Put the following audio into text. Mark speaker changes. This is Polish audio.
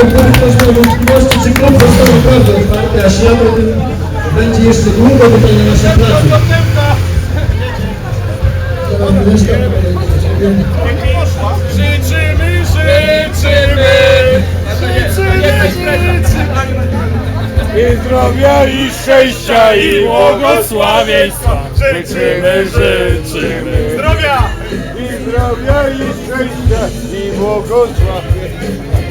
Speaker 1: ktoś miał wątpliwości, czy klub został naprawdę otwarty, a ślad o tym będzie jeszcze długo wypełniał naszej pracy.
Speaker 2: Życzymy, życzymy, życzymy, życzymy. I zdrowia, i szczęścia, i błogosławieństwa. Życzymy, życzymy. Zdrowia! I zdrowia, i szczęścia, i błogosławieństwa.